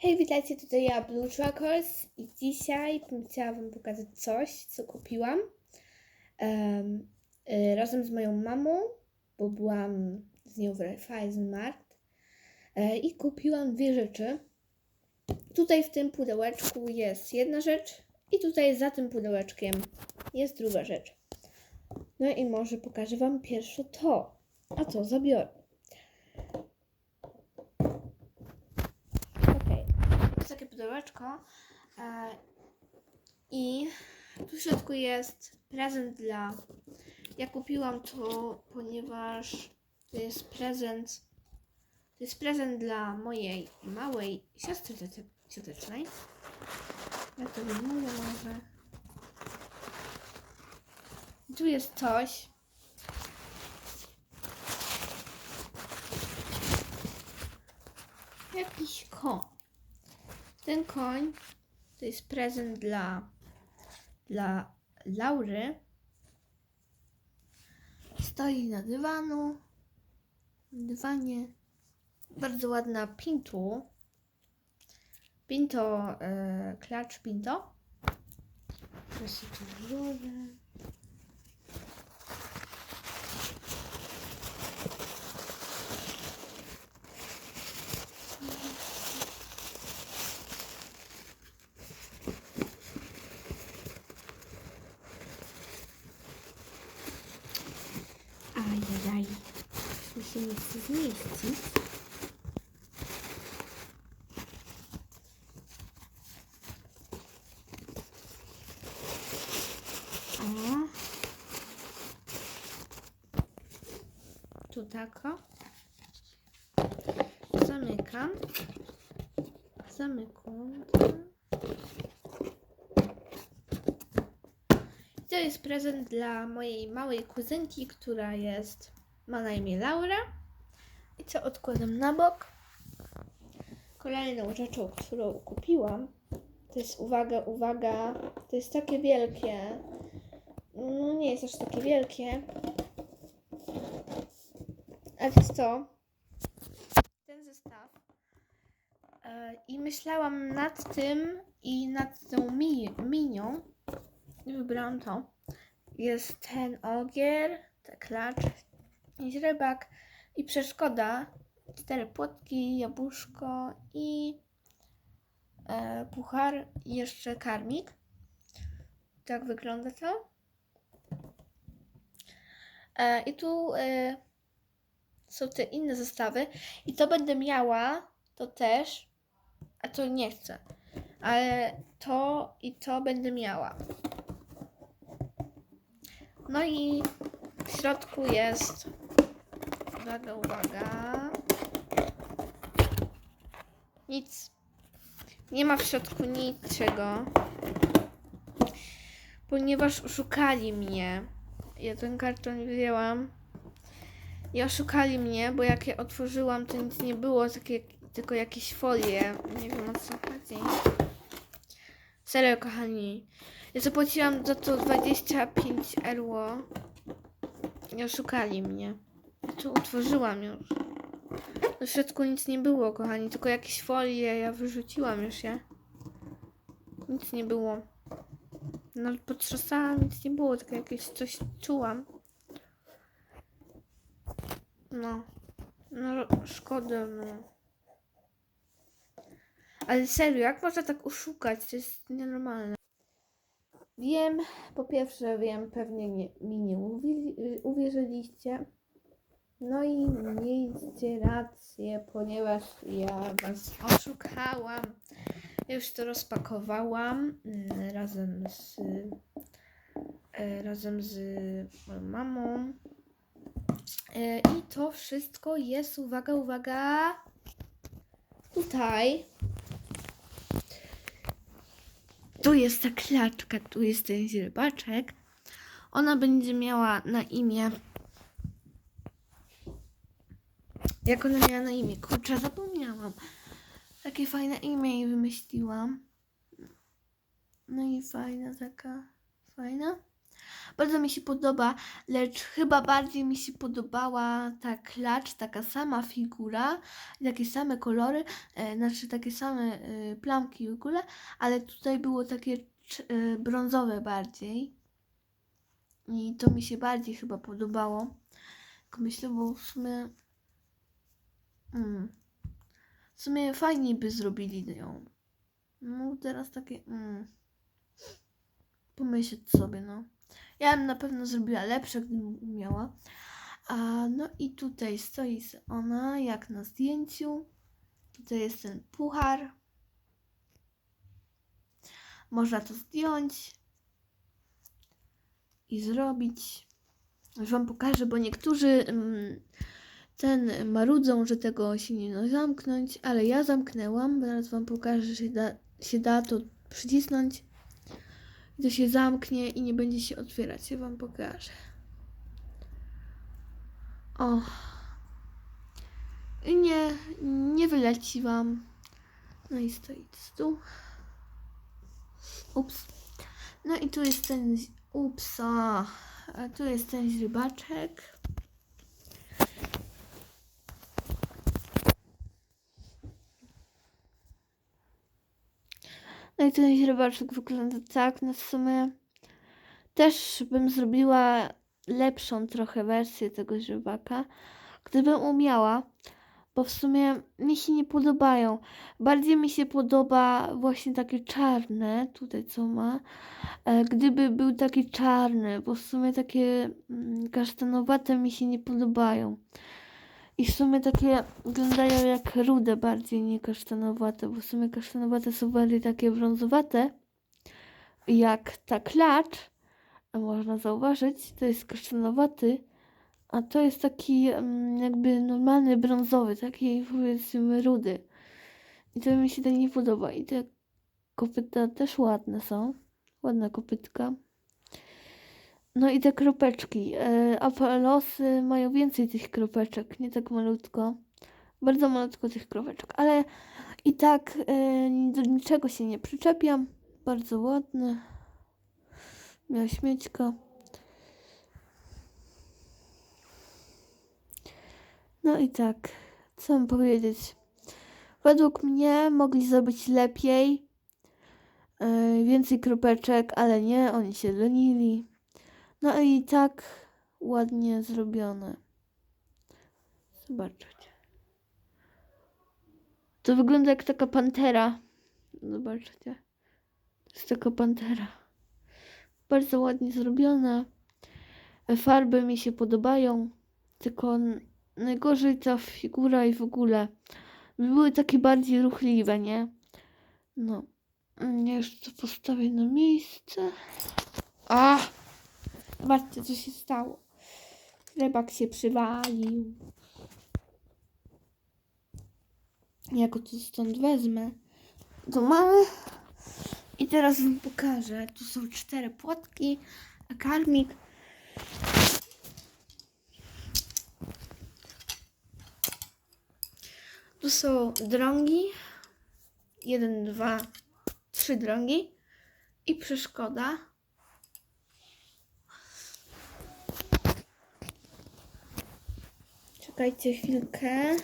Hej, witajcie, tutaj ja, Blue Trackers i dzisiaj chciałam Wam pokazać coś, co kupiłam em, y, razem z moją mamą, bo byłam z nią w Raiffeisenmarkt e, i kupiłam dwie rzeczy. Tutaj w tym pudełeczku jest jedna rzecz i tutaj za tym pudełeczkiem jest druga rzecz. No i może pokażę Wam pierwsze to, a to zabiorę. Okej, to jest takie e, i tu w środku jest prezent dla... Ja kupiłam to, ponieważ to jest prezent to jest prezent dla mojej małej siostry ciotecznej. Ja to wyjmuję może. Tu jest coś. Jakiś koń. Ten koń to jest prezent dla, dla Laury. Stoi na dywanu. Dywanie. Bardzo ładna pintu. Pinto, e, klacz pinto. Się tu się zmieścić. O. Tu tako. Zamykam. Zamykam. To jest prezent dla mojej małej kuzynki, która jest, ma na imię Laura. Co odkładam na bok. Kolejną rzeczą, którą kupiłam, to jest, uwaga, uwaga, to jest takie wielkie. No nie jest aż takie wielkie. To jest to. Ten zestaw. E, I myślałam nad tym i nad tą mi, minią. I wybrałam to. Jest ten ogier, ten klacz, jakiś rybak i przeszkoda. Cztery płotki, jabłuszko i e, puchar jeszcze karmik. Tak wygląda to. E, I tu e, są te inne zestawy. I to będę miała, to też, a to nie chcę. Ale to i to będę miała. No i w środku jest. Uwaga, uwaga. Nic. Nie ma w środku niczego. Ponieważ oszukali mnie. Ja ten karton wzięłam. I oszukali mnie, bo jak je otworzyłam, to nic nie było, takie, tylko jakieś folie. Nie wiem o co chodzi. Serio, kochani. Ja zapłaciłam za to 25 euro. I oszukali mnie. Ja to otworzyłam już. W środku nic nie było, kochani, tylko jakieś folie. Ja wyrzuciłam już je. Nic nie było. No potrząsałam, nic nie było, tylko jakieś coś czułam. No. No szkoda, no. Ale serio, jak można tak oszukać? To jest nienormalne. Wiem, po pierwsze wiem, pewnie nie, mi nie uwi- uwierzyliście. No i mieliście rację, ponieważ ja was oszukałam. Ja już to rozpakowałam mm, razem z e, razem z mamą. E, I to wszystko jest, uwaga, uwaga, tutaj. Tu jest ta klaczka, tu jest ten źrebaczek. Ona będzie miała na imię. Jak ona miała na imię? Kurczę, zapomniałam. Takie fajne imię jej wymyśliłam. No i fajna taka, fajna. Bardzo mi się podoba, lecz chyba bardziej mi się podobała ta klacz, taka sama figura, takie same kolory, e, znaczy takie same e, plamki w ogóle, ale tutaj było takie e, brązowe bardziej. I to mi się bardziej chyba podobało. Tak myślę, bo w sumie. Mm, w sumie fajniej by zrobili ją. No teraz takie. Mm, pomyśleć sobie, no. Ja bym na pewno zrobiła lepsze, gdybym umiała. A no i tutaj stoi ona, jak na zdjęciu. Tutaj jest ten puchar. Można to zdjąć i zrobić. Już wam pokażę, bo niektórzy mm, ten marudzą, że tego się nie da zamknąć, ale ja zamknęłam. Zaraz wam pokażę, że się da, się da to przycisnąć. I to się zamknie i nie będzie się otwierać. Ja wam pokażę. O. I nie, nie wyleci wam. No i stoi tu. Ups. No i tu jest ten. z- Ups. A, tu jest ten źrebaczek. No i ten źrebaczek wygląda tak. No w sumie też bym zrobiła lepszą trochę wersję tego źrebaka, gdybym umiała, bo w sumie mi się nie podobają. Bardziej mi się podoba właśnie takie czarne, tutaj co ma, e, gdyby był taki czarny, bo w sumie takie mm, kasztanowate mi się nie podobają. I w sumie takie wyglądają jak rude bardziej, nie kasztanowate, bo w sumie kasztanowate są bardziej takie brązowate, jak ta klacz, można zauważyć, to jest kasztanowaty, a to jest taki mm, jakby normalny brązowy, taki powiedzmy rudy. I to mi się tak nie podoba. I te kopyta też ładne są. Ładna kopytka. No i te kropeczki. E, Apelosy mają więcej tych kropeczek, nie tak malutko. Bardzo malutko tych kropeczek, ale i tak e, do niczego się nie przyczepiam. Bardzo ładne. Miała śmieczka. No i tak, co mam powiedzieć? Według mnie mogli zrobić lepiej. Yy, więcej kropeczek, ale nie, oni się lenili. No i tak ładnie zrobione. Zobaczcie. To wygląda jak taka pantera. Zobaczcie. To jest taka pantera. Bardzo ładnie zrobione. Farby mi się podobają. Tylko najgorzej ta figura i w ogóle. By były takie bardziej ruchliwe, nie? No. Już to postawię na miejsce. A! Zobaczcie, co się stało. Chlebak się przywalił. Ja go tu stąd wezmę. To mamy. I teraz wam pokażę. Tu są cztery płotki, a karmik. Tu są drągi. Jeden, dwa, trzy drągi. I przeszkoda. Czekajcie chwilkę.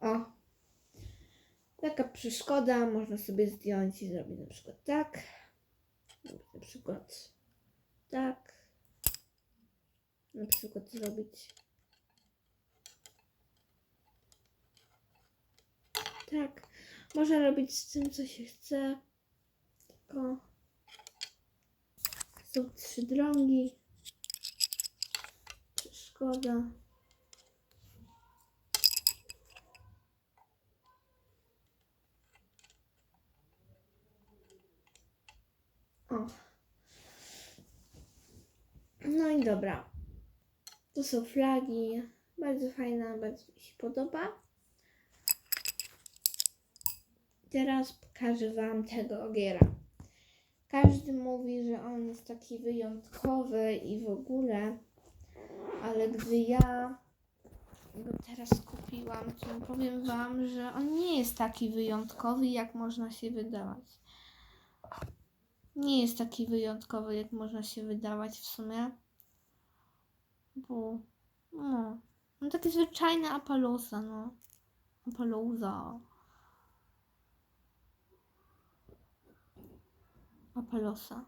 O. Taka przeszkoda można sobie zdjąć i zrobić na przykład tak. Przykład tak. Na przykład zrobić tak. Można robić z tym, co się chce. Tylko są trzy drągi. Przeszkoda. O. No i dobra. Tu są flagi. Bardzo fajna, bardzo mi się podoba. teraz pokażę Wam tego ogiera. Każdy mówi, że on jest taki wyjątkowy i w ogóle, ale gdy ja go teraz kupiłam, to powiem Wam, że on nie jest taki wyjątkowy, jak można się wydawać. Nie jest taki wyjątkowy, jak można się wydawać w sumie. Bo, no, no takie zwyczajne Apalosa, no. Apalosa. Apalosa.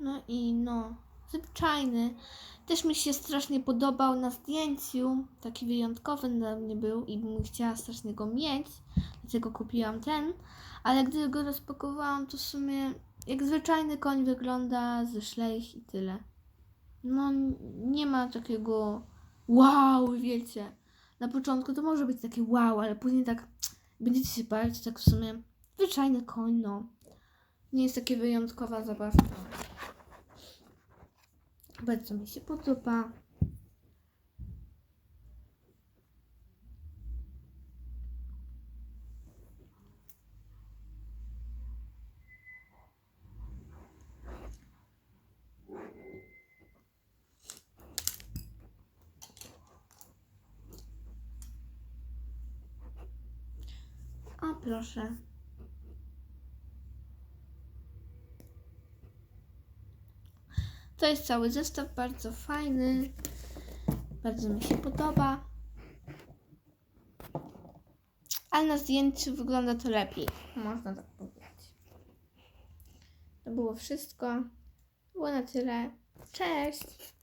No i no, zwyczajny. Też mi się strasznie podobał na zdjęciu. Taki wyjątkowy dla mnie był i bym chciała strasznie go mieć. Dlatego kupiłam ten. Ale gdy go rozpakowałam, to w sumie jak zwyczajny koń wygląda ze szlejch i tyle. No, nie ma takiego wow, wiecie. Na początku to może być takie wow, ale później tak będziecie się bać, tak w sumie zwyczajny koń, no. Nie jest takie wyjątkowa zabawka. Bardzo mi się podoba. O, proszę. To jest cały zestaw, bardzo fajny. Bardzo mi się podoba. Ale na zdjęciu wygląda to lepiej. Można tak powiedzieć. To było wszystko. Było na tyle. Cześć!